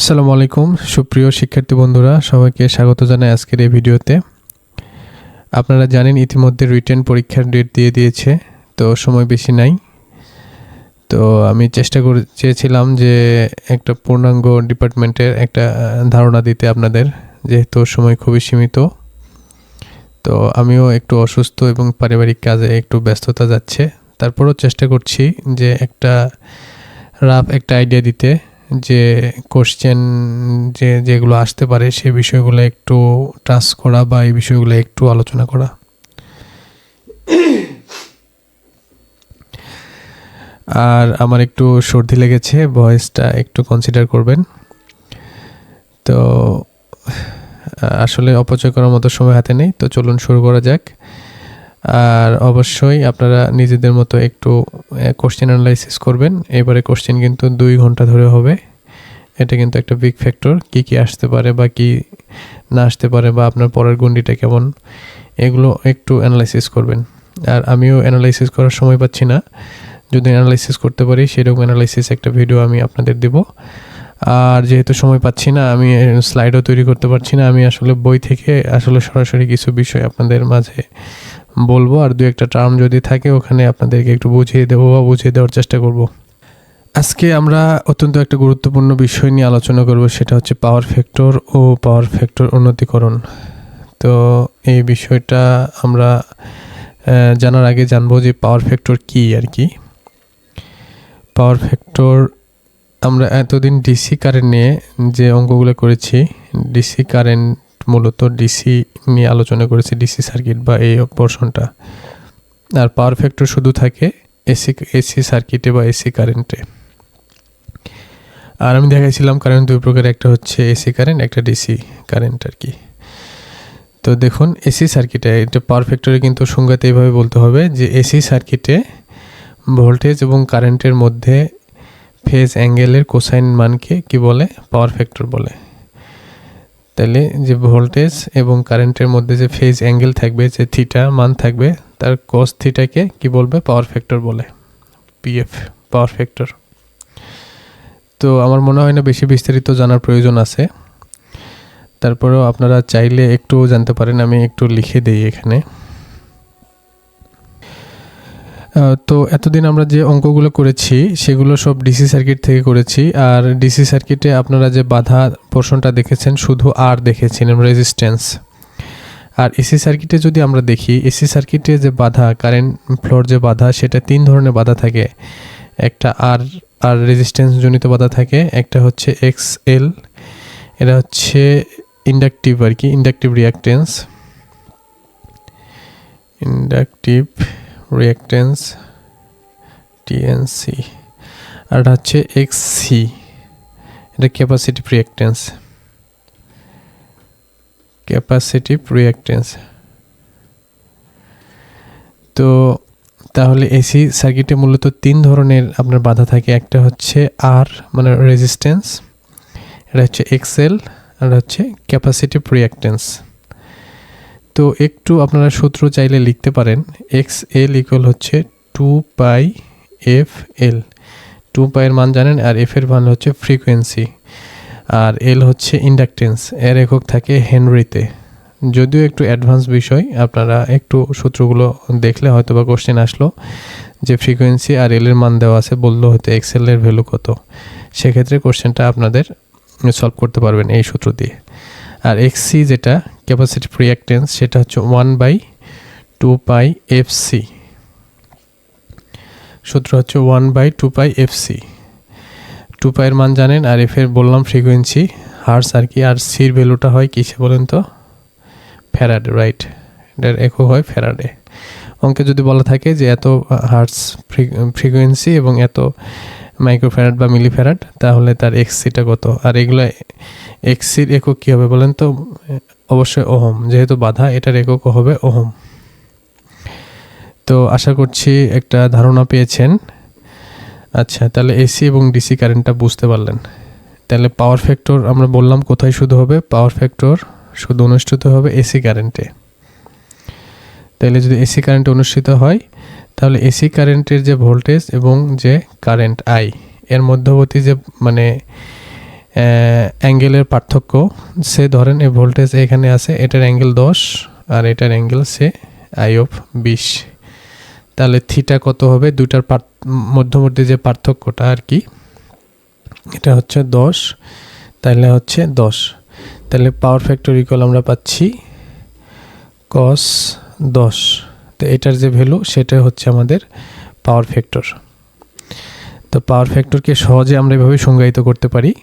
আসসালামু আলাইকুম, সুপ্রিয় শিক্ষার্থী বন্ধুরা, সবাইকে স্বাগত জানাই আজকের এই ভিডিওতে। আপনারা জানেন ইতিমধ্যে রিটেন পরীক্ষার ডেট দিয়ে দিয়েছে, তো সময় বেশি নাই। তো আমি চেষ্টা করে, চেয়েছিলাম যে একটা পূর্ণাঙ্গ ডিপার্টমেন্টের একটা ধারণা দিতে আপনাদের, যেহেতু সময় খুবই সীমিত। তো আমিও একটু অসুস্থ এবং পারিবারিক কাজে একটু ব্যস্ততা যাচ্ছে। তারপরও চেষ্টা করছি যে একটা রাফ একটা আইডিয়া দিতে। যে কোশ্চেন যে যেগুলো আসতে পারে সে বিষয়গুলো একটু টাচ করা বা এই বিষয়গুলো একটু আলোচনা করা। আর আমার একটু সর্দি লেগেছে ভয়েসটা একটু কনসিডার করবেন। তো, আসলে অপচয় করার মতো সময় হাতে নেই, তো চলুন শুরু করা যাক। আর অবশ্যই আপনারা নিজেদের মতো একটু কোশ্চেন অ্যানালাইসিস করবেন। এবারে কোশ্চেন কিন্তু দুই ঘণ্টা ধরে হবে। এটা কিন্তু একটা বিগ ফ্যাক্টর কি কি আসতে পারে বা কি না আসতে পারে বা আপনার পরের গন্ডিটা কেমন, এগুলো একটু অ্যানালাইসিস করবেন। আর আমিও অ্যানালাইসিস করার সময় পাচ্ছি না। যদি অ্যানালাইসিস করতে পারি, সেরকম অ্যানালাইসিস একটা ভিডিও আমি আপনাদের দেব। আর যেহেতু সময় পাচ্ছি না, আমি স্লাইডও তৈরি করতে পারছি না, আমি আসলে বই থেকে আসলে সরাসরি কিছু বিষয় আপনাদের মাঝে বলব। আর দু একটা টার্ম যদি থাকে, ওখানে আপনাদেরকে একটু বুঝিয়ে দেবো বা বুঝিয়ে দেওয়ার চেষ্টা করব। আজকে আমরা অত্যন্ত একটা গুরুত্বপূর্ণ বিষয় নিয়ে আলোচনা করব, সেটা হচ্ছে পাওয়ার ফ্যাক্টর ও পাওয়ার ফ্যাক্টর উন্নতিকরণ। তো এই বিষয়টা আমরা জানার আগে জানব যে পাওয়ার ফ্যাক্টর কী আর কি। পাওয়ার ফ্যাক্টর আমরা এতদিন ডিসি কারেন্ট নিয়ে যে অঙ্কগুলো করেছি ডিসি কারেন্ট মূলত ডিসি নিয়ে আলোচনা করেছি ডিসি সার্কিট বা এই পোর্শনটা আর পাওয়ার ফ্যাক্টর শুধু থাকে এসি এসি সার্কিটে বা এসি কারেন্টে আর আমি দেখাইছিলাম কারেন্ট দুই প্রকার একটা হচ্ছে এসি কারেন্ট একটা ডিসি কারেন্ট আর কি। তো দেখুন এসি সার্কিটে এটা পাওয়ার ফ্যাক্টরে কিন্তু সংজ্ঞাতে এইভাবে বলতে হবে যে এসি সার্কিটে ভোল্টেজ এবং কারেন্টের মধ্যে ফেজ অ্যাঙ্গেলের কোসাইন মানকে কি বলে? পাওয়ার ফ্যাক্টর বলে। তাহলে যে ভোল্টেজ এবং কারেন্টের মধ্যে যে ফেজ অ্যাঙ্গেল থাকবে, যে থিটা মান থাকবে, তার কস থিটাকে কি বলবে? পাওয়ার ফ্যাক্টর বলে। পিএফ পাওয়ার ফ্যাক্টর তো আমার মনে হয় না বেশি বিস্তারিত জানার প্রয়োজন আছে। তারপরেও আপনারা চাইলে একটু জানতে পারেন, আমি একটু লিখে দিই এখানে। তো এতদিন আমরা যে অঙ্কগুলো করেছি, সেগুলো সব ডিসি সার্কিট থেকে করেছি। আর ডিসি সার্কিটে আপনারা যে বাধা পোর্শনটা দেখেছেন, শুধু আর দেখেছিলেন রেজিস্ট্যান্স আর এসি সার্কিটে যদি আমরা দেখি এসি সার্কিটে যে বাধা কারেন্ট ফ্লোর যে বাধা, সেটা তিন ধরনের বাধা থাকে। একটা আর আর রেজিস্ট্যান্স জনিত বাধা থাকে, একটা হচ্ছে এক্স এল এটা হচ্ছে ইন্ডাকটিভ আর কি ইন্ডাকটিভ রিয়াক্টেন্স ইন্ডাকটিভ রিয়াক্টেন্স টিএনসি আর এটা হচ্ছে এক্স সি এটা ক্যাপাসিটিভ রিয়াক্টেন্স ক্যাপাসিটিভ রিয়াক্টেন্স তো তাহলে এসি সার্কিটে মূলত তিন ধরনের আপনার বাধা থাকে। একটা হচ্ছে আর মানে রেজিস্ট্যান্স এটা হচ্ছে এক্সেল আর হচ্ছে ক্যাপাসিটিভ রিয়াক্টেন্স তো একটু আপনারা সূত্র চাইলে লিখতে পারেন। এক্স এল ইকুয়াল হচ্ছে two pi F L two পাইয়ের মান জানেন, আর এফ এর মান হচ্ছে ফ্রিকোয়েন্সি আর এল হচ্ছে ইন্ডাকটেন্স এর একক থাকে হেনরিতে। যদিও একটু অ্যাডভান্স বিষয়, আপনারা একটু সূত্রগুলো দেখলে হয়তো বা কোশ্চেন আসলো যে ফ্রিকোয়েন্সি আর এলের মান দেওয়া আছে, বলল হয়তো এক্সেলের ভ্যালু কত। সেক্ষেত্রে কোশ্চেনটা আপনাদের সলভ করতে পারবেন এই সূত্র দিয়ে। আর এক্সসি যেটা ক্যাপাসিটিভ রিয়াক্টেন্স সেটা হচ্ছে one by two pi F C সূত্র হচ্ছে one by two pi F C two পাইয়ের মান জানেন, আর এফ এর বললাম ফ্রিকোয়েন্সি হার্স আর কি, আর সির ভ্যালুটা হয় কিসে বলেন তো? ফ্যারাড রাইট এটার একক হয় ফ্যারাডে অঙ্কে যদি বলা থাকে যে এত হার্স ফ্রিকোয়েন্সি এবং এত মাইক্রোফ্যারাড বা মিলিফ্যারাড তাহলে তার এক্সিটা কত? আর এগুলো এক্সির একক কী হবে বলেন তো? অবশ্যই ওহম। যেহেতু বাধা, এটার একক হবে ওহম। তো আশা করছি একটা ধারণা পেয়েছেন। আচ্ছা তাহলে এসি এবং ডিসি কারেন্টটা বুঝতে পারলেন। তাহলে পাওয়ার ফ্যাক্টর আমরা বললাম কোথায় শুধু হবে? পাওয়ার ফ্যাক্টর শুধু অনুষ্ঠিত হবে এসি কারেন্টে। তাহলে যদি এসি কারেন্টে অনুষ্ঠিত হয়, তাহলে এসি কারেন্টের যে ভোল্টেজ এবং যে কারেন্ট আই, এর মধ্যবর্তী যে মানে অ্যাঙ্গেলের পার্থক্য, সে ধরেন এই ভোল্টেজ এখানে আছে, এটার অ্যাঙ্গেল দশ আর এটার অ্যাঙ্গেল সে আই অফ বিশ। তাহলে থিটা কত হবে? পার মধ্যবর্তী যে পার্থক্যটা আর কি, এটা হচ্ছে দশ তাহলে হচ্ছে দশ। তাহলে পাওয়ার ফ্যাক্টর ইকুয়াল আমরা পাচ্ছি কস দশ। তো এটার যে ভ্যালু সেটা হচ্ছে আমাদের পাওয়ার ফ্যাক্টর তো পাওয়ার ফ্যাক্টরকে সহজে আমরা এভাবে সংজ্ঞায়িত করতে পারি।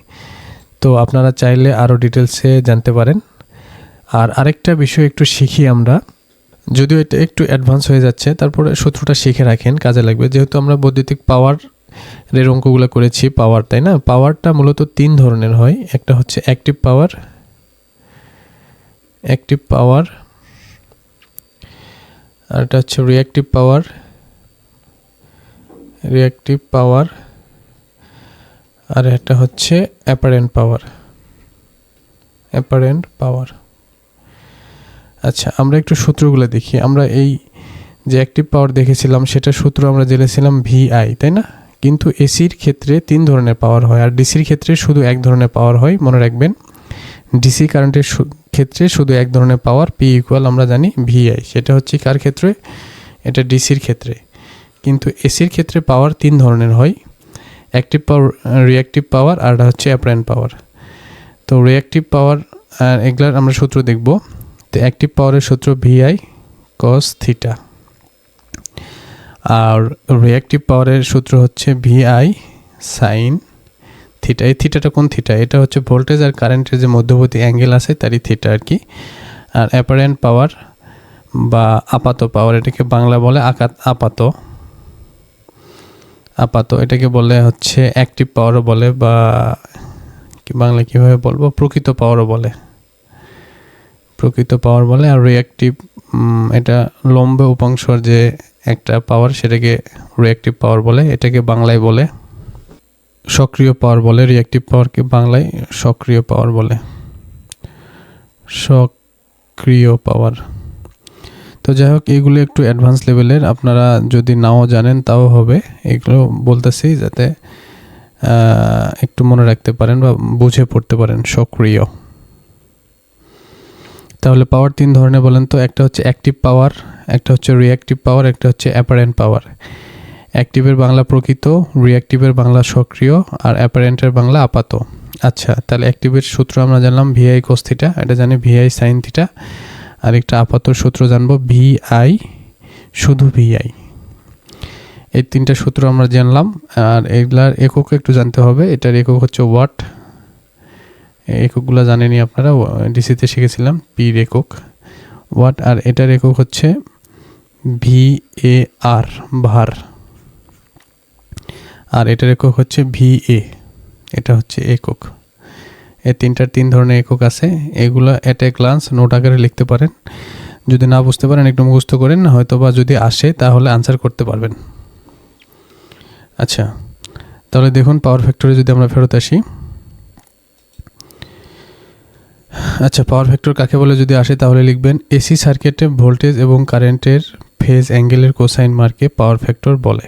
তো আপনারা চাইলে আরও ডিটেলসে জানতে পারেন। আর আরেকটা বিষয় একটু শিখি আমরা। যদিও এটা একটু অ্যাডভান্স হয়ে যাচ্ছে, তারপরে সূত্রটা শিখে রাখেন, কাজে লাগবে। যেহেতু আমরা বৈদ্যুতিক পাওয়ার এর অঙ্কগুলো করেছি পাওয়ার তাই না? পাওয়ারটা মূলত তিন ধরনের হয়। একটা হচ্ছে অ্যাক্টিভ পাওয়ার অ্যাক্টিভ পাওয়ার আর এটা হচ্ছে রিয়াক্টিভ পাওয়ার রিয়াক্টিভ পাওয়ার আর এটা হচ্ছে অ্যাপারেন্ট পাওয়ার অ্যাপারেন্ট পাওয়ার আচ্ছা আমরা একটু সূত্রগুলো দেখি। আমরা এই যে অ্যাক্টিভ পাওয়ার দেখেছিলাম, সেটা সূত্র আমরা জেনেছিলাম ভিআই তাই না? কিন্তু এসির ক্ষেত্রে তিন ধরনের পাওয়ার হয়, আর ডিসির ক্ষেত্রে শুধু এক ধরনের পাওয়ার হয়, মনে রাখবেন। ডিসি কারেন্টের ক্ষেত্রে শুধু এক ধরনের পাওয়ার পি ইকুয়াল আমরা জানি ভিআই সেটা হচ্ছে কার ক্ষেত্রে? এটা ডিসির ক্ষেত্রে। কিন্তু এসির ক্ষেত্রে পাওয়ার তিন ধরনের হয়। অ্যাক্টিভ পাওয়ার রিয়াক্টিভ পাওয়ার আর হচ্ছে অ্যাপ্রেন্ট পাওয়ার তো রিয়াক্টিভ পাওয়ার এগুলার আমরা সূত্র দেখব। তো অ্যাক্টিভ পাওয়ারের সূত্র ভিআই কস থিটা আর রিয়াক্টিভ পাওয়ারের সূত্র হচ্ছে ভিআই সাইন থিটা এই থিটাটা কোন থিটা এটা হচ্ছে ভোল্টেজ আর কারেন্টের যে মধ্যবর্তী অ্যাঙ্গেল আছে, তারই থিটা আর কি। আর অ্যাপারেন্ট পাওয়ার বা আপাত পাওয়ার এটাকে বাংলা বলে আকাত, আপাত। আপাত, এটাকে বলে হচ্ছে অ্যাক্টিভ পাওয়ারও বলে বা কি বাংলা কীভাবে বলব? প্রকৃত পাওয়ারও বলে। প্রকৃত পাওয়ার বলে আর রিয়াক্টিভ এটা লম্বে উপাংশর যে একটা পাওয়ার সেটাকে রিয়াক্টিভ পাওয়ার বলে। এটাকে বাংলায় বলে সক্রিয় পাওয়ার বলে রিয়াক্টিভ পাওয়ারকে বাংলায় সক্রিয় পাওয়ার বলে। সক্রিয় পাওয়ার তো যাই হোক, এগুলো একটু অ্যাডভান্স লেভেলের আপনারা যদি নাও জানেন তাও হবে। এগুলো বলতেছি যাতে একটু মনে রাখতে পারেন বা বুঝে পড়তে পারেন, সক্রিয়। তাহলে পাওয়ার তিন ধরনের বলেন তো, একটা হচ্ছে অ্যাক্টিভ পাওয়ার একটা হচ্ছে রিয়াক্টিভ পাওয়ার একটা হচ্ছে অ্যাপারেন্ট পাওয়ার অ্যাক্টিভের বাংলা প্রকৃত, রিঅ্যাক্টিভের বাংলা সক্রিয়, আর অ্যাপারেন্টের বাংলা আপাত। আচ্ছা তাহলে অ্যাক্টিভের সূত্র আমরা জানলাম ভিআই কোস্থিটা এটা জানি ভিআই সাইন থিটা আর একটা আপাত সূত্র জানব ভিআই, শুধু ভিআই। এই তিনটা সূত্র আমরা জানলাম, আর এগুলার একক একটু জানতে হবে, এটার একক হচ্ছে ওয়াট। এককগুলো জানেনি আপনারা ডিসিতে শিখেছিলাম, পির একক। ওয়াট, আর এটার একক হচ্ছে ভি এ আর ভার। আর এটার একক হচ্ছে ভি এ এটা হচ্ছে একক। এই তিনটার তিন ধরনের একক আছে, এগুলো এট এ গ্লান্স নোট আকারে লিখতে পারেন। যদি না বুঝতে পারেন, একটু মুখস্থ করেন হয়তো বা যদি আসে, তাহলে আনসার করতে পারবেন। আচ্ছা তাহলে দেখুন পাওয়ার ফ্যাক্টরে যদি আমরা ফেরত আসি। আচ্ছা পাওয়ার ফ্যাক্টর কাকে বলে যদি আসে, তাহলে লিখবেন এসি সার্কিটে ভোল্টেজ এবং কারেন্টের ফেজ অ্যাঙ্গেলের কোসাইন মার্কে পাওয়ার ফ্যাক্টর বলে।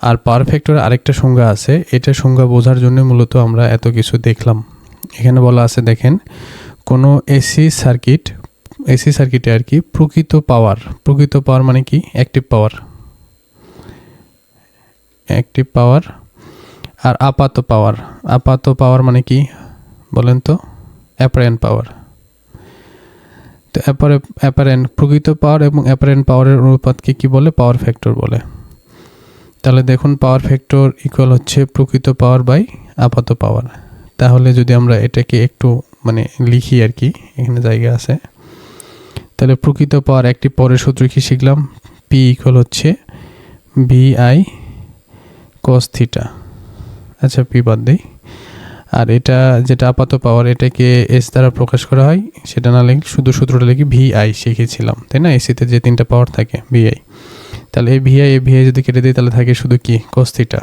আর পাওয়ার আরেকটা সংজ্ঞা আছে। এটা সংজ্ঞা বোঝার জন্য মূলত আমরা এত কিছু দেখলাম। এখানে বলা আছে, দেখেন, কোনো এসি সার্কিট এসি সার্কিটে আর কি, প্রকৃত পাওয়ার প্রকৃত পাওয়ার মানে কি? অ্যাক্টিভ পাওয়ার অ্যাক্টিভ পাওয়ার আর আপাত পাওয়ার আপাত পাওয়ার মানে কি? বলেন তো অ্যাপারেন্ট পাওয়ার তো অ্যাপারেন্ট প্রকৃত পাওয়ার এবং অ্যাপারেন্ট পাওয়ারের অনুপাতকে কি বলে? পাওয়ার ফ্যাক্টর বলে। তাহলে দেখুন পাওয়ার ফ্যাক্টর ইকুয়াল হচ্ছে প্রকৃত পাওয়ার বাই আপাত পাওয়ার তাহলে যদি আমরা এটাকে একটু মানে লিখি আর কি, এখানে জায়গা আছে। তাহলে প্রকৃত পাওয়ার একটি পরের সূত্র কি শিখলাম? পি ইকুয়াল হচ্ছে বি আই কস থিটা আচ্ছা পি বাদ দিই। আর এটা যেটা আপাত পাওয়ার এটাকে এস দ্বারা প্রকাশ করা হয়, সেটা না লিখে শুধু সূত্রটা লিখি ভি আই শিখেছিলাম, তাই না? এসিতে যে তিনটা পাওয়ার থাকে ভি আই তাহলে এই ভিআই এই ভিআই যদি কেটে দিই, তাহলে থাকে শুধু কি? কস্তিটা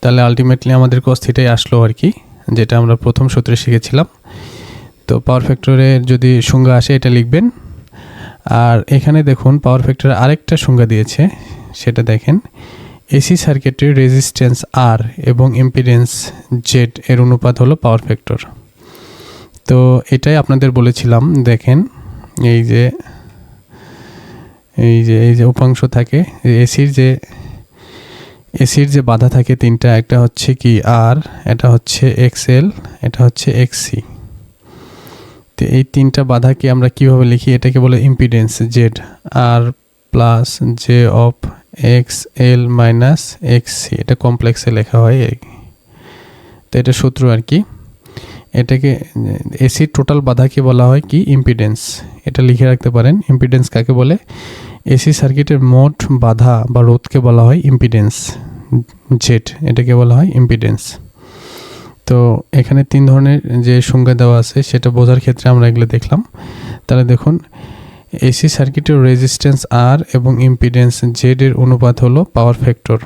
তাহলে আলটিমেটলি আমাদের কস্তিটাই আসলো আর কি, যেটা আমরা প্রথম সূত্রে শিখেছিলাম। তো পাওয়ার ফ্যাক্টরের যদি সংজ্ঞা আসে, এটা লিখবেন। আর এখানে দেখুন পাওয়ার ফ্যাক্টরের আরেকটা সংজ্ঞা দিয়েছে, সেটা দেখেন। এসি সার্কিটের রেজিস্ট্যান্স আর এবং ইম্পিডেন্স জেড এর অনুপাত হলো পাওয়ার ফ্যাক্টর তো এটাই আপনাদের বলেছিলাম, দেখেন, এই যে এই যে এই যে উপাংশ থাকে এসির যে এসির যে বাধা থাকে তিনটা, একটা হচ্ছে কি আর এটা হচ্ছে এক্সএল এটা হচ্ছে এক্সসি। তো এই তিনটা বাধাকে আমরা কীভাবে লিখি? এটাকে বলে impedance Z R plus J of X L minus X C এটা কমপ্লেক্সে লেখা হয় তো এটা সূত্র আর কি। এটাকে এসির টোটাল বাধাকে বলা হয় কি? ইম্পিডেন্স এটা লিখে রাখতে পারেন। ইম্পিডেন্স কাকে বলে? এসি সার্কিটের মোট বাধা বা রোধকে বলা হয় ইম্পিডেন্স জেড এটাকে বলা হয় ইম্পিডেন্স তো এখানে তিন ধরনের যে সংজ্ঞা দেওয়া আছে, সেটা বোঝার ক্ষেত্রে আমরা এগুলো দেখলাম। তাহলে দেখুন এসি সার্কিটের রেজিস্ট্যান্স আর এবং ইম্পিডেন্স জেড এর অনুপাত হলো পাওয়ার ফ্যাক্টর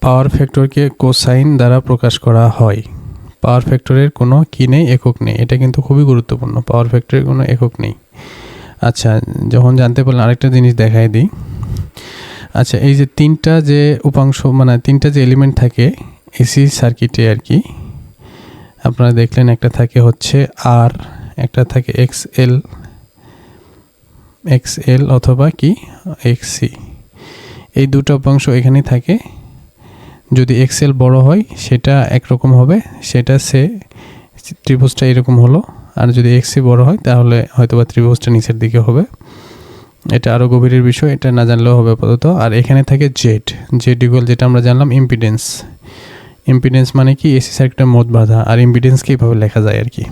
পাওয়ার ফ্যাক্টরকে কোসাইন দ্বারা প্রকাশ করা হয়। পাওয়ার ফ্যাক্টরের কোনো কি নেই, একক নেই। এটা কিন্তু খুবই গুরুত্বপূর্ণ, পাওয়ার ফ্যাক্টরের কোনো একক নেই। আচ্ছা যখন জানতে পারলেন, আরেকটা জিনিস দেখাই দিই। আচ্ছা এই যে তিনটা যে উপাংশ মানে তিনটা যে এলিমেন্ট থাকে এসি সার্কিটে আর কি, আপনারা দেখলেন একটা থাকে হচ্ছে আর একটা থাকে এক্স এল এক্স এল অথবা কি? এক্স সি এই দুটো উপাংশ এখানেই থাকে। যদি এক্সেল বড় হয়, সেটা একরকম হবে, সেটা সে ত্রিভুজটা এরকম হলো। আর যদি এক্সি বড় হয়, তাহলে হয়তো বা ত্রিভুজটা নিচের দিকে হবে। এটা আরও গভীরের বিষয়, এটা না জানলেও হবে আপাতত। আর এখানে থাকে জেড জেড ইকুয়াল যেটা আমরা জানলাম ইম্পিডেন্স ইম্পিডেন্স মানে কি? এসি সার্কিটের মোট বাধা। আর ইম্পিডেন্সকে এইভাবে লেখা যায় আর কি।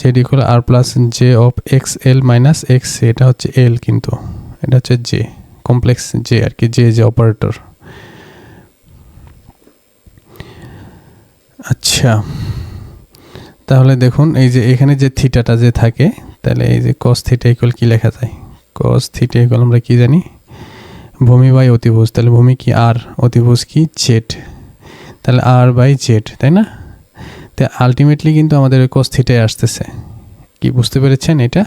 Z equal R plus J of X L minus X এটা হচ্ছে এল কিন্তু। এটা হচ্ছে জে কমপ্লেক্স জে আর কি জে যে অপারেটর আচ্ছা। তাহলে দেখুন, এই যে এখানে যে থিটাটা যে থাকে, তাহলে এই যে কস থিটা ইকুয়াল কী লেখা যায়? কস থিটা ইকুয়াল আমরা কী জানি? ভূমি বাই অতিভুজ। তাহলে ভূমি কি আর অতিভুজ কি জেড তাহলে আর বাই জেড তাই না? তো আলটিমেটলি কিন্তু আমাদের ওই কস থিটাই আসতেছে। কি, বুঝতে পেরেছেন এটা?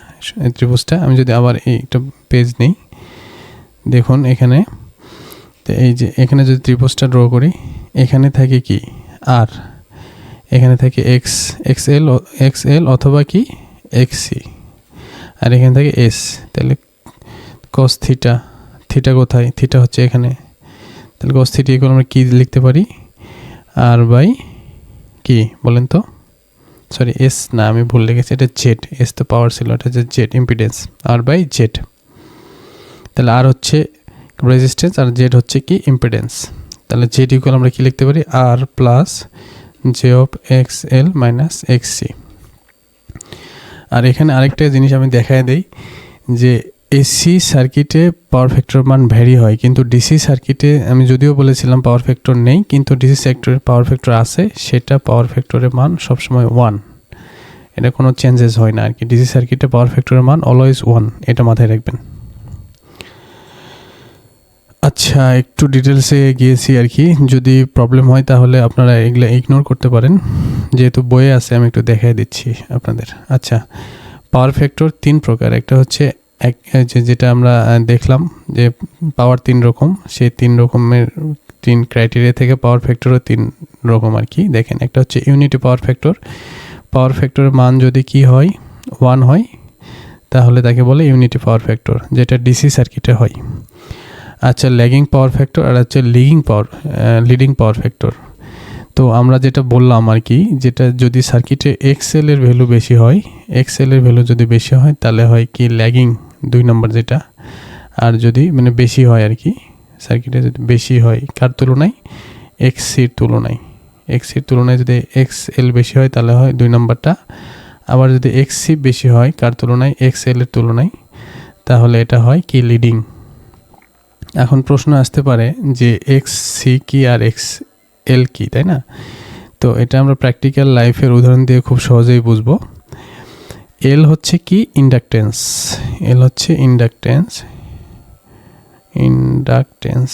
ত্রিভুজটা? আমি যদি আবার এইটা পেজ নেই। দেখুন এখানে, তো এই যে এখানে যদি ত্রিভুজটা ড্র করি, এখানে থাকে কি? আর এখানে থাকে X X L X L অথবা কি? এক্স আর এখানে থাকে এস তাহলে কস থিটা থিটা কোথায়? থিটা হচ্ছে এখানে। তাহলে কস থিটা ইকুয়াল আমরা কী লিখতে পারি? আর বাই কি? বলেন তো। সরি এস না, আমি ভুল লিখেছি। এটা জেড এস তো পাওয়ার ছিল, এটা হচ্ছে Z impedance R by Z তাহলে আর হচ্ছে রেজিস্ট্যান্স আর জেড হচ্ছে কি? ইম্পিডেন্স তাহলে জেড ইকুয়াল আমরা কি লিখতে পারি? R plus J of X L minus X C. আর এখানে আরেকটা জিনিস আমি দেখায় দেই যে এসি সার্কিটে পাওয়ার ফ্যাক্টর মান ভ্যারি হয়, কিন্তু ডিসি সার্কিটে আমি যদিও বলেছিলাম পাওয়ার ফ্যাক্টর নেই, কিন্তু ডিসি সেক্টরের পাওয়ার ফ্যাক্টর আছে, সেটা পাওয়ার ফ্যাক্টরের মান সবসময় ওয়ান। এটা কোনো চেঞ্জেস হয় না আর কি। ডিসি সার্কিটে পাওয়ার ফ্যাক্টরের মান অলওয়েজ ওয়ান এটা মাথায় রাখবেন। আচ্ছা একটু ডিটেলসে গিয়েছি আর কি। যদি প্রবলেম হয় তাহলে আপনারা এগুলো ইগনোর করতে পারেন। যেহেতু বইয়ে আছে, আমি একটু দেখাই দিচ্ছি আপনাদের। আচ্ছা পাওয়ার ফ্যাক্টর তিন প্রকার। একটা হচ্ছে এক যেটা আমরা দেখলাম যে পাওয়ার তিন রকম। সেই তিন রকমের তিন ক্রাইটেরিয়া থেকে পাওয়ার ফ্যাক্টরও তিন রকম আর কি। দেখেন, একটা হচ্ছে ইউনিটি পাওয়ার ফ্যাক্টর পাওয়ার ফ্যাক্টরের মান যদি কি হয় ওয়ান হয়, তাহলে তাকে বলে ইউনিটি পাওয়ার ফ্যাক্টর যেটা ডিসি সার্কিটে হয়। আচ্ছা ল্যাগিং পাওয়ার ফ্যাক্টর আর হচ্ছে লিগিং পাওয়ার লিডিং পাওয়ার ফ্যাক্টর তো আমরা যেটা বললাম আর কি, যেটা যদি সার্কিটে এক্সেল এর ভ্যালু বেশি হয় এক্সেল এর ভ্যালু যদি বেশি হয়, তাহলে হয় কি ল্যাগিং দুই নম্বর যেটা। আর যদি মানে বেশি হয় আর কি, সার্কিটে যদি বেশি হয়, কার তুলনায়? এক্স সির তুলনায়। এক্স সির তুলনায় যদি এক্স এল বেশি হয়, তাহলে হয় দুই নম্বরটা আবার যদি এক্স সি বেশি হয়, কার তুলনায়? এক্স এল এর তুলনায়। তাহলে এটা হয় কি লিডিং এখন প্রশ্ন আসতে পারে যে এক্স সি কি আর এক্স এল কি, তাই না? তো এটা আমরা প্র্যাকটিক্যাল লাইফের উদাহরণ দিয়ে খুব সহজেই বুঝব। এল হচ্ছে কি? ইন্ডাকটেন্স এল হচ্ছে ইন্ডাকটেন্স ইন্ডাকটেন্স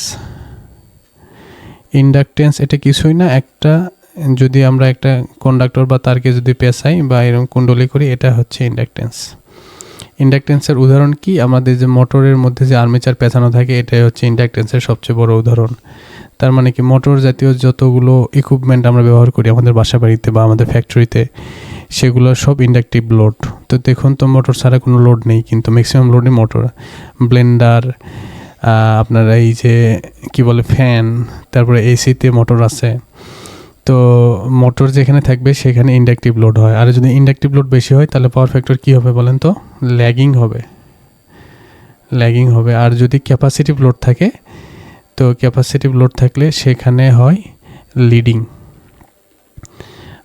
ইন্ডাকটেন্স এটা কিছুই না, একটা যদি আমরা একটা কন্ডাক্টর বা তারকে যদি পেশাই বা এরকম কুণ্ডলি করি, এটা হচ্ছে ইন্ডাকটেন্স ইন্ডাকটেন্সের উদাহরণ কি? আমাদের যে মোটরের মধ্যে যে আর্মেচার পেঁচানো থাকে, এটাই হচ্ছে ইন্ডাকটেন্সের সবচেয়ে বড় উদাহরণ। তার মানে কি, মোটর জাতীয় যতগুলো ইকুইপমেন্ট আমরা ব্যবহার করি, আমাদের বাসা বাড়িতে বা আমাদের ফ্যাক্টরিতে সেগুলো সব ইন্ডাকটিভ লোড তো দেখুন তো, মোটর ছাড়া কোনো লোড নেই, কিন্তু ম্যাক্সিমাম লোডই মোটর। ব্লেন্ডার আপনার এই যে, কি বলে ফ্যান তারপরে এসিতে মোটর আছে। তো মোটর যেখানে থাকবে সেখানে ইন্ডাকটিভ লোড হয়। আর যদি ইন্ডাকটিভ লোড বেশি হয়, তাহলে পাওয়ার ফ্যাক্টর কী হবে বলেন তো? ল্যাগিং হবে। ল্যাগিং হবে। আর যদি ক্যাপাসিটিভ লোড থাকে, তো ক্যাপাসিটিভ লোড থাকলে সেখানে হয় লিডিং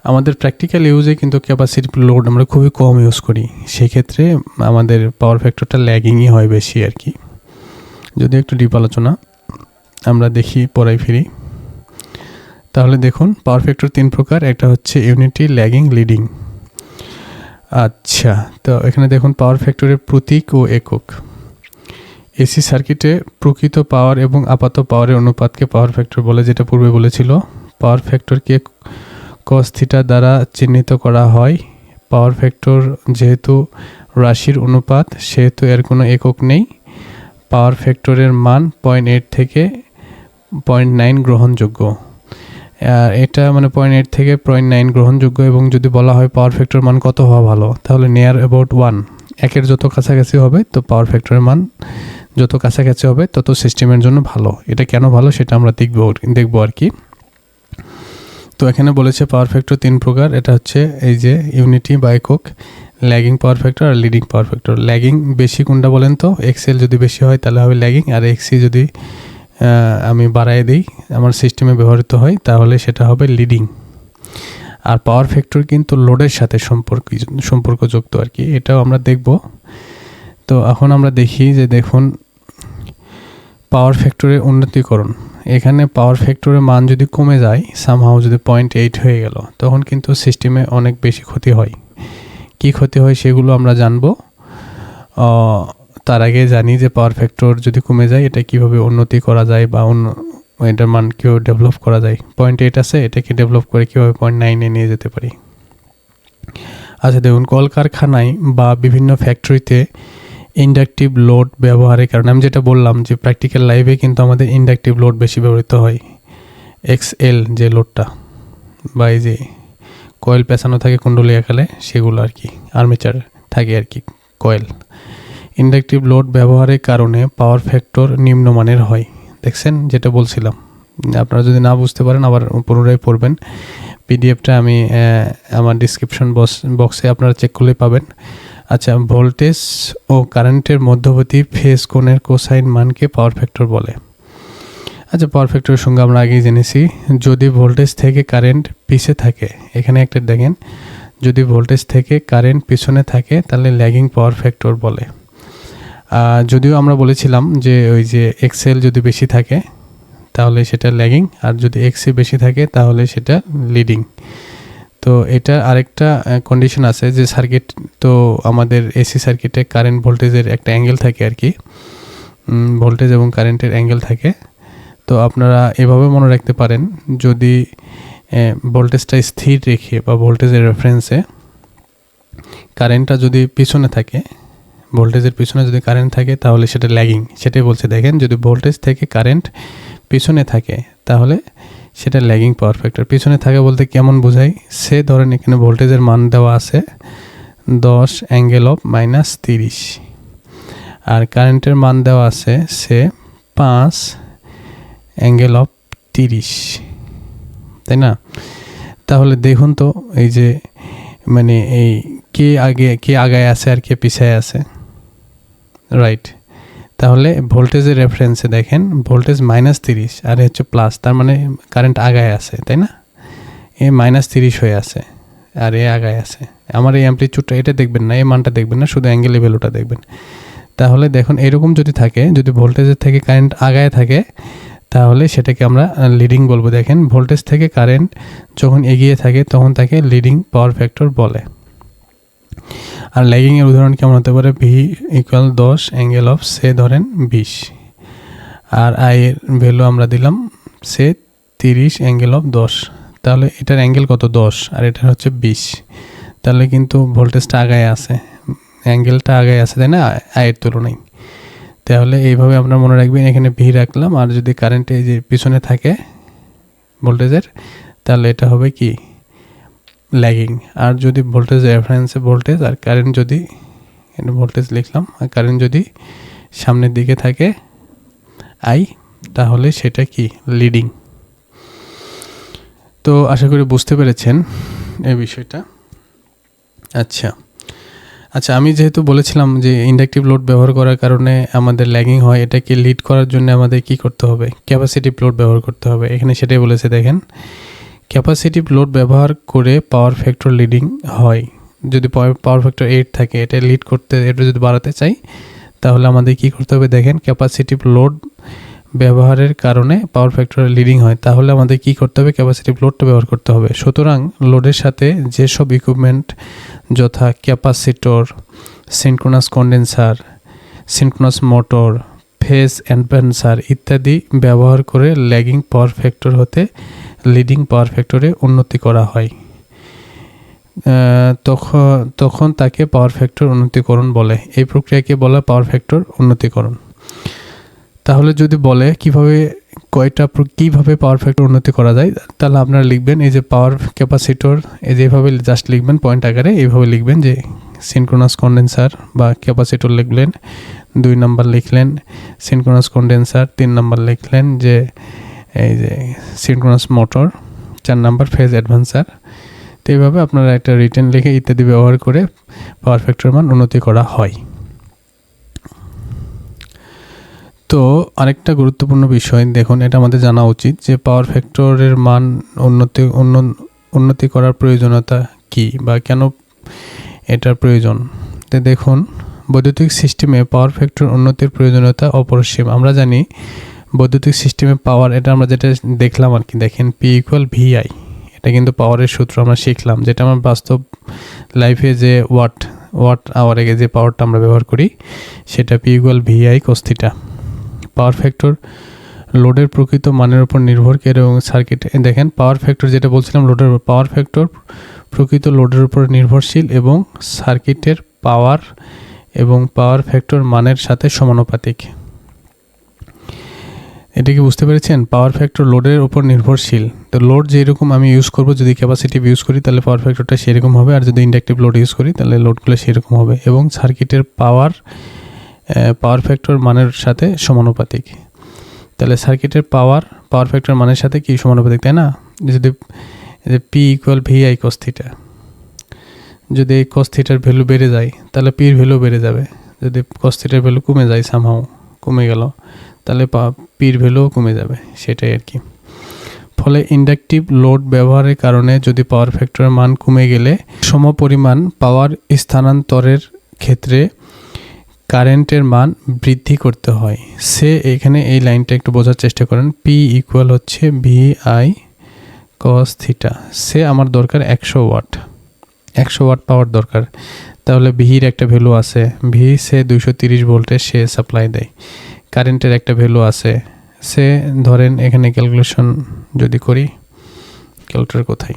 আমাদের প্র্যাকটিক্যাল ইউজে কিন্তু ক্যাপাসিটিভ লোড আমরা খুবই কম ইউজ করি। সেক্ষেত্রে আমাদের পাওয়ার ফ্যাক্টরটা ল্যাগিংই হয় বেশি আর কি। যদি একটু ডিপ আলোচনা, আমরা দেখি পড়াই ফিরি। তাহলে দেখুন পাওয়ার ফ্যাক্টর তিন প্রকার, একটা হচ্ছে ইউনিটি ল্যাগিং লিডিং আচ্ছা তো এখানে দেখুন পাওয়ার ফ্যাক্টরের প্রতীক ও একক। এসি সার্কিটে প্রকৃত পাওয়ার এবং আপাত পাওয়ারের অনুপাতকে পাওয়ার ফ্যাক্টর বলে, যেটা পূর্বে বলেছিল। পাওয়ার ফ্যাক্টরকে কস থিটা দ্বারা চিহ্নিত করা হয়। পাওয়ার ফ্যাক্টর যেহেতু রাশির অনুপাত, সেহেতু এর কোনো একক নেই। পাওয়ার ফ্যাক্টরের মান পয়েন্ট এইট থেকে পয়েন্ট নাইন গ্রহণযোগ্য। আর এটা মানে পয়েন্ট এইট থেকে পয়েন্ট নাইন গ্রহণযোগ্য এবং যদি বলা হয় পাওয়ার ফ্যাক্টর মান কত হওয়া ভালো? তাহলে নিয়ার অ্যাবাউট ওয়ান একের যত কাছাকাছি হবে, তো পাওয়ার ফ্যাক্টরের মান যত কাছাকাছি হবে, তত সিস্টেমের জন্য ভালো। এটা কেন ভালো সেটা আমরা দেখব, দেখব আর কি। তো এখানে বলেছে পাওয়ার ফ্যাক্টর তিন প্রকার। এটা হচ্ছে এই যে ইউনিটি বা একক ল্যাগিং পাওয়ার ফ্যাক্টর আর লিডিং পাওয়ার ফ্যাক্টর ল্যাগিং বেশি কোনটা বলেন তো? এক্সেল যদি বেশি হয় তাহলে হবে ল্যাগিং আর এক্সি যদি আমি বাড়াই দিই, আমার সিস্টেমে ব্যবহৃত হয়, তাহলে সেটা হবে লিডিং আর পাওয়ার ফ্যাক্টর কিন্তু লোডের সাথে সম্পর্ক, সম্পর্কযুক্ত আর কি। এটাও আমরা দেখব। তো এখন আমরা দেখি যে দেখুন পাওয়ার ফ্যাক্টরের উন্নতিকরণ। এখানে পাওয়ার ফ্যাক্টরের মান যদি কমে যায় সামহাও যদি পয়েন্ট এইট হয়ে গেল, তখন কিন্তু সিস্টেমে অনেক বেশি ক্ষতি হয়। কি ক্ষতি হয় সেগুলো আমরা জানব। তার আগে জানি যে পাওয়ার ফ্যাক্টর যদি কমে যায়, এটা কীভাবে উন্নতি করা যায় বা অন্য এটার মান কেউ ডেভেলপ করা যায়? পয়েন্ট এইট আছে, এটাকে ডেভেলপ করে কীভাবে পয়েন্ট নাইনে নিয়ে যেতে পারি? আচ্ছা দেখুন, কলকারখানায় বা বিভিন্ন ফ্যাক্টরিতে ইন্ডাকটিভ লোড ব্যবহারের কারণে, আমি যেটা বললাম যে প্র্যাকটিক্যাল লাইফে কিন্তু আমাদের ইন্ডাকটিভ লোড বেশি ব্যবহৃত হয়। এক্স এল যে লোডটা বা এই যে কয়েল পেঁচানো থাকে কুণ্ডলী আকালে সেগুলো আর কি আর্মেচার থাকে আর কি কয়েল ইন্ডাকটিভ লোড ব্যবহারের কারণে পাওয়ার ফ্যাক্টর নিম্নমানের হয়। দেখছেন? যেটা বলছিলাম। আপনারা যদি না বুঝতে পারেন, আবার পুনরায় পড়বেন। পিডিএফটা আমি আমার ডিসক্রিপশন বক্সে আপনারা চেক করলে পাবেন। আচ্ছা ভোল্টেজ ও কারেন্টের মধ্যবর্তী ফেজ কোণের কোসাইন মানকে পাওয়ার ফ্যাক্টর বলে। আচ্ছা পাওয়ার ফ্যাক্টরের সঙ্গে আমরা আগেই জেনেছি, যদি ভোল্টেজ থেকে কারেন্ট পিছে থাকে, এখানে একটা দেখেন, যদি ভোল্টেজ থেকে কারেন্ট পিছনে থাকে, তাহলে ল্যাগিং পাওয়ার ফ্যাক্টর বলে। যদিও আমরা বলেছিলাম যে ওই যে এক্সেল যদি বেশি থাকে, তাহলে সেটা ল্যাগিং আর যদি এক্সি বেশি থাকে, তাহলে সেটা লিডিং তো এটা আরেকটা কন্ডিশন আছে যে সার্কিট তো আমাদের এসি সার্কিটে কারেন্ট ভোল্টেজের একটা অ্যাঙ্গেল থাকে আর কি। ভোল্টেজ এবং কারেন্টের অ্যাঙ্গেল থাকে। তো আপনারা এভাবে মনে রাখতে পারেন, যদি ভোল্টেজটা স্থির রেখে বা ভোল্টেজের রেফারেন্সে কারেন্টটা যদি পিছনে থাকে ভোল্টেজের পিছনে যদি কারেন্ট থাকে, তাহলে সেটা ল্যাগিং সেটাই বলছে। দেখেন, যদি ভোল্টেজ থেকে কারেন্ট পিছনে থাকে, তাহলে সেটা ল্যাগিং পাওয়ার ফ্যাক্টর পিছনে থাকে বলতে কেমন বোঝায়? সে ধরেন এখানে ভোল্টেজের মান দেওয়া আছে দশ অ্যাঙ্গেল অফ মাইনাস তিরিশ। আর কারেন্টের মান দেওয়া আছে সে পাঁচ অ্যাঙ্গেল অফ তিরিশ। তাই না? তাহলে দেখুন তো, এই যে মানে এই কে আগে, কে আগায় আছে আর কে পিছায় আছে। রাইট তাহলে ভোল্টেজের রেফারেন্সে দেখেন ভোল্টেজ মাইনাস তিরিশ, আর হচ্ছে প্লাস তার মানে কারেন্ট আগায় আছে, তাই না? এ মাইনাস তিরিশ হয়ে আছে, আর এ আগায় আছে। আমার এই অ্যাম্পলিচুডটা এটা দেখবেন না, এই মানটা দেখবেন না, শুধু অ্যাঙ্গেল ভ্যালুটা দেখবেন। তাহলে দেখুন, এরকম যদি থাকে, যদি ভোল্টেজের থেকে কারেন্ট আগায় থাকে, তাহলে সেটাকে আমরা লিডিং বলব। দেখেন ভোল্টেজ থেকে কারেন্ট যখন এগিয়ে থাকে, তখন তাকে লিডিং পাওয়ার ফ্যাক্টর বলে। আর ল্যাগিংয়ের উদাহরণ কেমন হতে পারে? ভি ইকুয়াল দশ অ্যাঙ্গেল অফ সে ধরেন বিশ। আর আয়ের ভ্যালু আমরা দিলাম সে তিরিশ অ্যাঙ্গেল অফ দশ। তাহলে এটার অ্যাঙ্গেল কত? দশ। আর এটার হচ্ছে বিশ। তাহলে কিন্তু ভোল্টেজটা আগায় আছে। অ্যাঙ্গেলটা আগে আছে, তাই না? আয়ের তুলনায়। তাহলে এইভাবে আপনার মনে রাখবেন, এখানে ভি রাখলাম। আর যদি কারেন্ট এই যে পিছনে থাকে ভোল্টেজের তাহলে এটা হবে কি? ল্যাগিং আর যদি ভোল্টেজ রেফারেন্সে ভোল্টেজ আর কারেন্ট যদি ভোল্টেজ লিখলাম, আর কারেন্ট যদি সামনের দিকে থাকে আই তাহলে সেটা কি? লিডিং তো আশা করি বুঝতে পেরেছেন এই বিষয়টা। আচ্ছা। আচ্ছা আমি যেহেতু বলেছিলাম যে ইন্ডাকটিভ লোড ব্যবহার করার কারণে আমাদের ল্যাগিং হয় এটাকে লিড করার জন্য আমাদের কি করতে হবে? ক্যাপাসিটিভ লোড ব্যবহার করতে হবে। এখানে সেটাই বলেছে, দেখেন। ক্যাপাসিটিভ লোড ব্যবহার করে পাওয়ার ফ্যাক্টর লিডিং হয়। যদি পাওয়ার ফ্যাক্টর এইট থাকে, এটা লিড করতে, এটা যদি বাড়াতে চাই, তাহলে আমাদের কি করতে হবে? দেখেন, ক্যাপাসিটিভ লোড ব্যবহারের কারণে পাওয়ার ফ্যাক্টর লিডিং হয়। তাহলে আমাদের কি করতে হবে? ক্যাপাসিটিভ লোডটা ব্যবহার করতে হবে। সুতরাং লোডের সাথে যেসব ইকুইপমেন্ট যথা capacitor synchronous condenser synchronous motor phase advancer ইত্যাদি ব্যবহার করে ল্যাগিং পাওয়ার ফ্যাক্টর হতে লিডিং পাওয়ার ফ্যাক্টরে উন্নতি করা হয়। তখন তখন তাকে পাওয়ার ফ্যাক্টর উন্নতিকরণ বলে। এই প্রক্রিয়াকে বলা পাওয়ার ফ্যাক্টর উন্নতিকরণ। তাহলে যদি বলে কীভাবে, কয়টা কীভাবে পাওয়ার ফ্যাক্টর উন্নতি করা যায়, তাহলে আপনারা লিখবেন এই যে পাওয়ার ক্যাপাসিটর এই যেভাবে জাস্ট লিখবেন পয়েন্ট আকারে, এইভাবে লিখবেন যে সিনক্রোনাস কন্ডেন্সার বা ক্যাপাসিটর লিখলেন, দুই নাম্বার লিখলেন সিনক্রোনাস কন্ডেন্সার তিন নাম্বার লিখলেন যে এই যে সিনক্রোনাস মোটর চার নাম্বার ফেজ অ্যাডভান্সার তো এইভাবে আপনারা একটা রিটার্ন লিখে ইত্যাদি ব্যবহার করে পাওয়ার ফ্যাক্টর মান উন্নতি করা হয়। তো আরেকটা গুরুত্বপূর্ণ বিষয় দেখুন, এটা আমাদের জানা উচিত যে পাওয়ার ফ্যাক্টরের মান উন্নতি উন্নতি করার প্রয়োজনীয়তা কি বা কেন এটার প্রয়োজন? তো দেখুন, বৈদ্যুতিক সিস্টেমে পাওয়ার ফ্যাক্টর উন্নতির প্রয়োজনীয়তা অপরিসীম। আমরা জানি বৈদ্যুতিক সিস্টেমে পাওয়ার এটা আমরা যেটা দেখলাম আর কি, দেখেন পি ইকুয়াল ভিআই এটা কিন্তু পাওয়ারের সূত্র আমরা শিখলাম, যেটা আমার বাস্তব লাইফে যে ওয়াট ওয়াট আওয়ারে যে পাওয়ারটা আমরা ব্যবহার করি, সেটা P equal VI cos theta power factor লোডের প্রকৃত মানের উপর নির্ভর করে এবং সার্কিট দেখেন পাওয়ার ফ্যাক্টর যেটা বলছিলাম লোডের পাওয়ার ফ্যাক্টর প্রকৃত লোডের উপর নির্ভরশীল এবং সার্কিটের পাওয়ার এবং পাওয়ার ফ্যাক্টর মানের সাথে সমানুপাতিক। এটা কি বুঝতে পেরেছেন? পাওয়ার ফ্যাক্টর লোডের উপর নির্ভরশীল। তো লোড যেরকম আমি ইউজ করব, যদি ক্যাপাসিটিভ ইউজ করি, তাহলে পাওয়ার ফ্যাক্টরটা সেরকম হবে। আর যদি ইন্ডাকটিভ লোড ইউজ করি, তাহলে লোডগুলো সেরকম হবে। এবং সার্কিটের পাওয়ার পাওয়ার ফ্যাক্টর মানের সাথে সমানুপাতিক। তাহলে সার্কিটের পাওয়ার পাওয়ার ফ্যাক্টর মানের সাথে কি সমানুপাতিক, তাই না? যদি P equal V I cos theta যদি এই কস্থিটার ভ্যালু বেড়ে যায়, তাহলে পির ভ্যালু বেড়ে যাবে। যদি কস্থিটার ভ্যালু কমে যায় সামহাও কমে গেল। তাহলে পা, পির ভ্যালুও কমে যাবে, সেটাই আর কি। ফলে ইন্ডাকটিভ লোড ব্যবহারের কারণে যদি পাওয়ার ফ্যাক্টরের মান কমে গেলে সমপরিমাণ পাওয়ার স্থানান্তরের ক্ষেত্রে কারেন্টের মান বৃদ্ধি করতে হয়। সে এখানে এই লাইনটা একটু বোঝার চেষ্টা করেন পি ইকুয়াল হচ্ছে ভি আই কস থিটা সে আমার দরকার একশো ওয়াট একশো ওয়াট পাওয়ার দরকার। তাহলে ভির একটা ভ্যালু আছে ভি সে দুইশো তিরিশ ভোল্টে সে সাপ্লাই দেয়। কারেন্টের একটা ভ্যালু আছে। সে, ধরেন এখানে ক্যালকুলেশন যদি করি ক্যালকুলেটার কোথায়?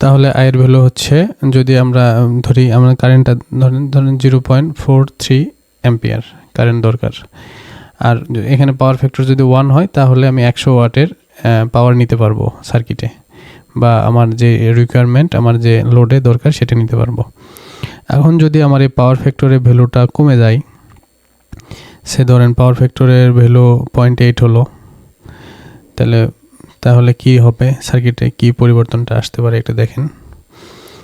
তাহলে আয়ের ভ্যালু হচ্ছে, যদি আমরা, ধরি আমরা কারেন্টটা ধরেন ধরেন zero point four three ampere current দরকার। আর এখানে পাওয়ার ফ্যাক্টর যদি ওয়ান হয়, তাহলে আমি একশো ওয়াটের পাওয়ার নিতে পারব সার্কিটে বা আমার যে রিকোয়ারমেন্ট আমার যে লোডে দরকার, সেটা নিতে পারব। এখন যদি আমার এই পাওয়ার ফ্যাক্টরের ভ্যালুটা কমে যায় সে ধরেন পাওয়ার ফ্যাক্টরের ভ্যালু পয়েন্ট এইট হলো, তাহলে তাহলে কি হবে? সার্কিটে কি পরিবর্তনটা আসতে পারে একটু দেখেন।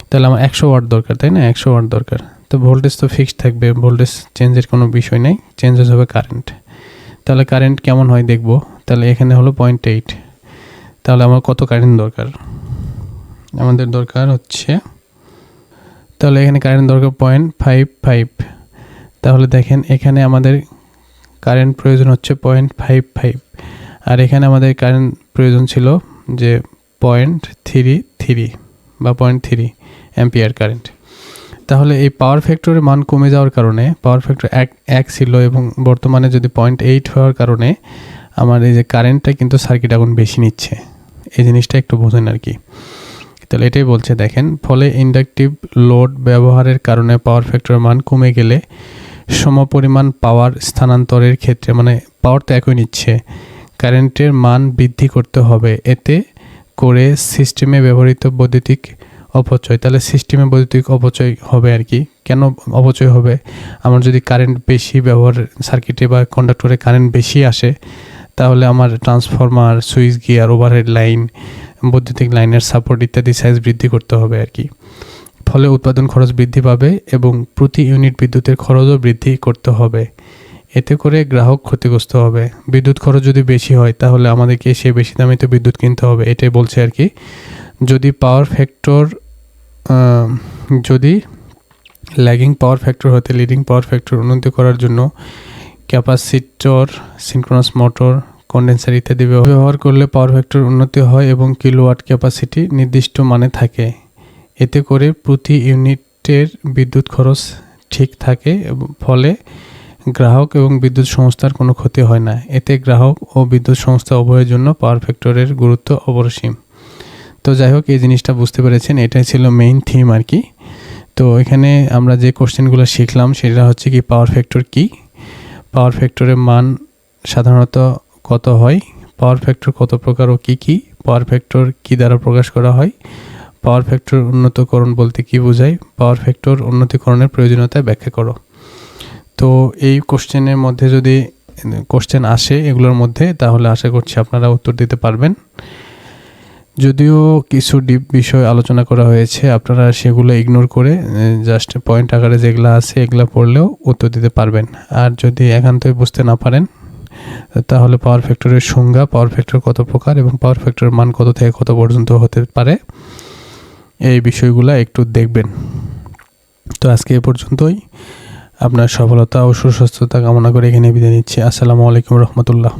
তাহলে আমার একশো ওয়াট দরকার, তাই না? একশো ওয়াট দরকার। তো ভোল্টেজ তো ফিক্সড থাকবে ভোল্টেজ চেঞ্জের কোনো বিষয় নেই চেঞ্জেস হবে কারেন্ট তাহলে কারেন্ট কেমন হয় দেখব? তাহলে এখানে হলো পয়েন্ট এইট তাহলে আমার কত কারেন্ট দরকার? আমাদের দরকার হচ্ছে, তাহলে এখানে কারেন্ট দরকার পয়েন্ট ফাইভ ফাইভ তাহলে দেখেন এখানে আমাদের কারেন্ট প্রয়োজন হচ্ছে পয়েন্ট ফাইভ ফাইভ আর এখানে আমাদের কারেন্ট প্রয়োজন ছিল যে পয়েন্ট থ্রি থ্রি বা পয়েন্ট থ্রি অ্যাম্পিয়ার কারেন্ট তাহলে এই পাওয়ার ফ্যাক্টরের মান কমে যাওয়ার কারণে পাওয়ার ফ্যাক্টর এক এক ছিল এবং বর্তমানে যদি পয়েন্ট এইট হওয়ার কারণে আমার এই যে কারেন্টটা কিন্তু সার্কিট এখন বেশি নিচ্ছে। এই জিনিসটা একটু বোঝেন আর কি। তাহলে এটাই বলছে, দেখেন, ফলে ইন্ডাকটিভ লোড ব্যবহারের কারণে পাওয়ার ফ্যাক্টরের মান কমে গেলে সমপরিমাণ পাওয়ার স্থানান্তরের ক্ষেত্রে মানে পাওয়ার তো একই নিচ্ছে, কারেন্টের মান বৃদ্ধি করতে হবে। এতে করে সিস্টেমে ব্যবহৃত বৈদ্যুতিক অপচয়, তাহলে সিস্টেমে বৈদ্যুতিক অপচয় হবে আর কি। কেন অপচয় হবে? আমার যদি কারেন্ট বেশি ব্যবহার, সার্কিটে বা কন্ডাক্টরে কারেন্ট বেশি আসে, তাহলে আমার transformer switch gear overhead line বৈদ্যুতিক লাইনের সাপোর্ট ইত্যাদি সাইজ বৃদ্ধি করতে হবে আর কি। ফলে উৎপাদন খরচ বৃদ্ধি পাবে এবং প্রতি ইউনিট বিদ্যুতের খরচও বৃদ্ধি করতে হবে। এতে করে গ্রাহক ক্ষতিগ্রস্ত হবে। বিদ্যুৎ খরচ যদি বেশি হয়, তাহলে আমাদেরকে সে বেশি দামে তো বিদ্যুৎ কিনতে হবে, এটাই বলছে আর কি। যদি পাওয়ার ফ্যাক্টর যদি ল্যাগিং পাওয়ার ফ্যাক্টর হতে লিডিং পাওয়ার ফ্যাক্টর উন্নতি করার জন্য ক্যাপাসিটর সিনক্রোনাস মোটর কন্ডেন্সার ইত্যাদি ব্যবহার করলে পাওয়ার ফ্যাক্টর উন্নতি হয় এবং কিলোওয়াট ক্যাপাসিটি নির্দিষ্ট মানে থাকে। এতে করে প্রতি ইউনিটের বিদ্যুৎ খরচ ঠিক থাকে, ফলে গ্রাহক এবং বিদ্যুৎ সংস্থার কোনো ক্ষতি হয় না। এতে গ্রাহক ও বিদ্যুৎ সংস্থা উভয়ের জন্য পাওয়ার ফ্যাক্টরের গুরুত্ব অপরিসীম। তো যাই হোক, এই জিনিসটা বুঝতে পেরেছেন, এটাই ছিল মেইন থিম আর কি। তো এখানে আমরা যে কোশ্চেনগুলো শিখলাম, সেটা হচ্ছে কি, পাওয়ার ফ্যাক্টর কি? পাওয়ার ফ্যাক্টরের মান সাধারণত কত হয়? পাওয়ার ফ্যাক্টর কত প্রকার ও কী কী? পাওয়ার ফ্যাক্টর কী দ্বারা প্রকাশ করা হয়? পাওয়ার ফ্যাক্টর উন্নতকরণ বলতে কি বোঝায়? পাওয়ার ফ্যাক্টর উন্নতিকরণের প্রয়োজনীয়তা ব্যাখ্যা করো। তো এই কোশ্চেনের মধ্যে যদি কোশ্চেন আসে এগুলোর মধ্যে, তাহলে আশা করছি আপনারা উত্তর দিতে পারবেন। যদিও কিছু ডিপ বিষয় আলোচনা করা হয়েছে, আপনারা সেগুলো ইগনোর করে জাস্ট পয়েন্ট আকারে যেগুলো আছে এগুলো পড়লেও উত্তর দিতে পারবেন। আর যদি একান্তই বুঝতে না পারেন, তাহলে পাওয়ার ফ্যাক্টরের সংজ্ঞা, পাওয়ার ফ্যাক্টর কত প্রকার এবং পাওয়ার ফ্যাক্টরের মান কত থেকে কত পর্যন্ত হতে পারে এই বিষয়গুলো একটু দেখবেন। তো আজকে এ পর্যন্তই। আপনার সফলতা ও সুস্বাস্থ্যতা কামনা করে এখানে বিদায় নিচ্ছি। আসসালামু আলাইকুম রহমতুল্লাহ।